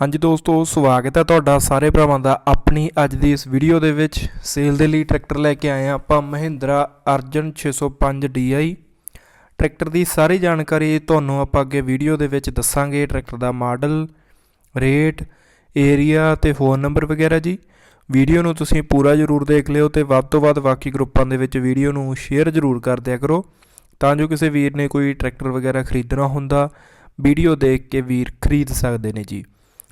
ਹਾਂਜੀ ਦੋਸਤੋ, ਸਵਾਗਤ ਹੈ ਤੁਹਾਡਾ ਸਾਰੇ ਭਰਾਵਾਂ ਦਾ ਆਪਣੀ ਅੱਜ ਦੀ ਇਸ ਵੀਡੀਓ ਦੇ ਵਿੱਚ। ਸੇਲ ਦੇ ਲਈ ਟਰੈਕਟਰ ਲੈ ਕੇ ਆਏ ਹਾਂ ਆਪਾਂ ਮਹਿੰਦਰਾ ਅਰਜਨ 605 DI ਟਰੈਕਟਰ ਦੀ ਸਾਰੀ ਜਾਣਕਾਰੀ ਤੁਹਾਨੂੰ ਆਪਾਂ ਅੱਗੇ ਵੀਡੀਓ ਦੇ ਵਿੱਚ ਦੱਸਾਂਗੇ। ਟਰੈਕਟਰ ਦਾ ਮਾਡਲ ਰੇਟ ਏਰੀਆ ਤੇ ਫੋਨ ਨੰਬਰ ਵਗੈਰਾ ਜੀ। ਵੀਡੀਓ ਨੂੰ ਤੁਸੀਂ ਪੂਰਾ ਜ਼ਰੂਰ ਦੇਖ ਲਿਓ ਤੇ ਵੱਧ ਤੋਂ ਵੱਧ ਬਾਕੀ ਗਰੁੱਪਾਂ ਦੇ ਵਿੱਚ ਵੀਡੀਓ ਨੂੰ ਸ਼ੇਅਰ ਜ਼ਰੂਰ ਕਰ ਦਿਆ ਕਰੋ। ਤਾਂ ਜੋ ਕਿਸੇ ਵੀਰ ਨੇ ਕੋਈ ਟਰੈਕਟਰ ਵਗੈਰਾ ਖਰੀਦਣਾ ਹੁੰਦਾ ਵੀਡੀਓ ਦੇਖ ਕੇ ਵੀਰ ਖਰੀਦ ਸਕਦੇ ਨੇ ਜੀ।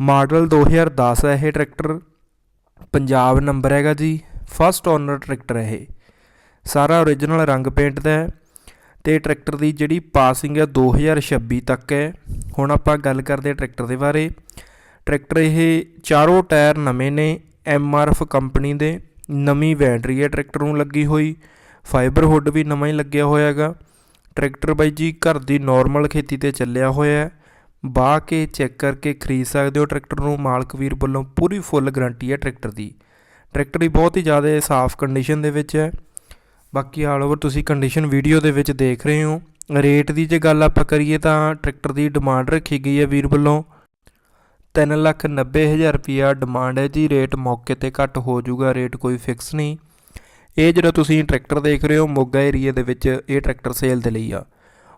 ਮਾਡਲ 2010 ਹੈ ਇਹ ਟਰੈਕਟਰ। ਪੰਜਾਬ ਨੰਬਰ ਹੈਗਾ ਜੀ। ਫਸਟ ਓਨਰ ਟਰੈਕਟਰ ਹੈ ਇਹ। ਸਾਰਾ ਓਰੀਜਨਲ ਰੰਗ ਪੇਂਟ ਦਾ ਹੈ ਤੇ ਟਰੈਕਟਰ ਦੀ ਜਿਹੜੀ ਪਾਸਿੰਗ ਹੈ 2026 ਤੱਕ ਹੈ। ਹੁਣ ਆਪਾਂ ਗੱਲ ਕਰਦੇ ਹਾਂ ਟਰੈਕਟਰ ਦੇ ਬਾਰੇ। ਟਰੈਕਟਰ ਇਹ ਚਾਰੋਂ ਟਾਇਰ ਨਵੇਂ ਨੇ ਐਮਆਰਐਫ ਕੰਪਨੀ ਦੇ। ਨਵੀਂ ਬੈਟਰੀ ਹੈ ਟਰੈਕਟਰ ਨੂੰ ਲੱਗੀ ਹੋਈ। ਫਾਈਬਰ ਹੁੱਡ ਵੀ ਨਵਾਂ ਹੀ ਲੱਗਿਆ ਹੋਇਆ ਹੈਗਾ। ਟਰੈਕਟਰ ਬਾਈ ਜੀ ਘਰ ਦੀ ਨਾਰਮਲ ਖੇਤੀ ਤੇ ਚੱਲਿਆ ਹੋਇਆ ਹੈ। ਬਾਹ ਕੇ ਚੈੱਕ ਕਰਕੇ ਖਰੀਦ ਸਕਦੇ ਹੋ। ਟਰੈਕਟਰ ਨੂੰ ਮਾਲਕ ਵੀਰ ਵੱਲੋਂ ਪੂਰੀ ਫੁੱਲ ਗਾਰੰਟੀ ਹੈ ਟਰੈਕਟਰ ਦੀ। ਟਰੈਕਟਰ ਦੀ ਬਹੁਤ ਹੀ ਜ਼ਿਆਦਾ ਸਾਫ਼ ਕੰਡੀਸ਼ਨ ਦੇ ਵਿੱਚ ਹੈ। ਬਾਕੀ ਆਲ ਓਵਰ ਤੁਸੀਂ ਕੰਡੀਸ਼ਨ ਵੀਡੀਓ ਦੇ ਵਿੱਚ ਦੇਖ ਰਹੇ ਹੋ। ਰੇਟ ਦੀ ਜੇ ਗੱਲ ਆਪਾਂ ਕਰੀਏ ਤਾਂ ਟਰੈਕਟਰ ਦੀ ਡਿਮਾਂਡ ਰੱਖੀ ਗਈ ਹੈ ਵੀਰ ਵੱਲੋਂ। ਤਿੰਨ ਲੱਖ ਨੱਬੇ ਹਜ਼ਾਰ ਰੁਪਿਆ ਡਿਮਾਂਡ ਹੈ ਜੀ। ਰੇਟ ਮੌਕੇ ਤੇ ਘੱਟ ਹੋ ਜਾਊਗਾ, ਰੇਟ ਕੋਈ ਫਿਕਸ ਨਹੀਂ। ਇਹ ਜਿਹੜਾ ਤੁਸੀਂ ਟਰੈਕਟਰ ਦੇਖ ਰਹੇ ਹੋ, ਮੋਗਾ ਏਰੀਆ ਦੇ ਵਿੱਚ ਇਹ ਟਰੈਕਟਰ ਸੇਲ ਦੇ ਲਈ ਆ।